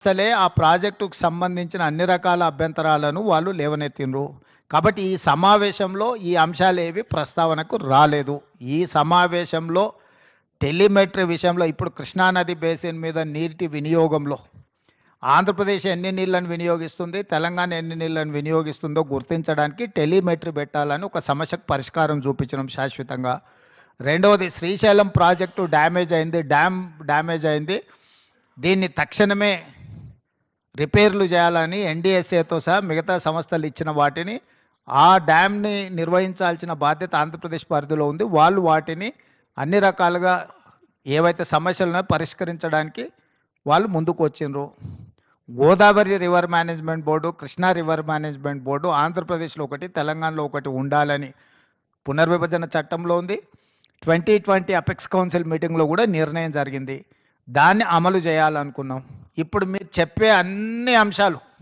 అసలే ఆ ప్రాజెక్టుకు సంబంధించిన అన్ని రకాల అభ్యంతరాలను వాళ్ళు లేవనెత్తిండ్రు. కాబట్టి ఈ సమావేశంలో ఈ అంశాలు ఏవి ప్రస్తావనకు రాలేదు. ఈ సమావేశంలో టెలిమెట్రీ విషయంలో ఇప్పుడు కృష్ణానది బేసిన్ మీద నీటి వినియోగంలో ఆంధ్రప్రదేశ్ ఎన్ని నీళ్ళను వినియోగిస్తుంది తెలంగాణ ఎన్ని నీళ్ళను వినియోగిస్తుందో గుర్తించడానికి టెలిమెట్రీ పెట్టాలని ఒక సమస్యకు పరిష్కారం చూపించడం శాశ్వతంగా. రెండవది శ్రీశైలం ప్రాజెక్టు డ్యామేజ్ అయింది. డ్యామ్ డ్యామేజ్ అయింది. దీన్ని తక్షణమే రిపేర్లు చేయాలని ఎన్డీఎస్ఏతో సహా మిగతా సంస్థలు ఇచ్చిన వాటిని ఆ డ్యామ్ని నిర్వహించాల్సిన బాధ్యత ఆంధ్రప్రదేశ్ పరిధిలో ఉంది. వాళ్ళు వాటిని అన్ని రకాలుగా ఏవైతే సమస్యలను పరిష్కరించడానికి వాళ్ళు ముందుకు వచ్చిండ్రు. Godavari river management board Krishna river management board ఆంధ్రప్రదేశ్లో ఒకటి తెలంగాణలో ఒకటి ఉండాలని పునర్విభజన చట్టంలో ఉంది. ట్వంటీ ట్వంటీ అపెక్స్ కౌన్సిల్ మీటింగ్లో కూడా నిర్ణయం జరిగింది. దాన్ని అమలు చేయాలనుకున్నాం. ఇప్పుడు మీరు చెప్పే అన్ని అంశాలు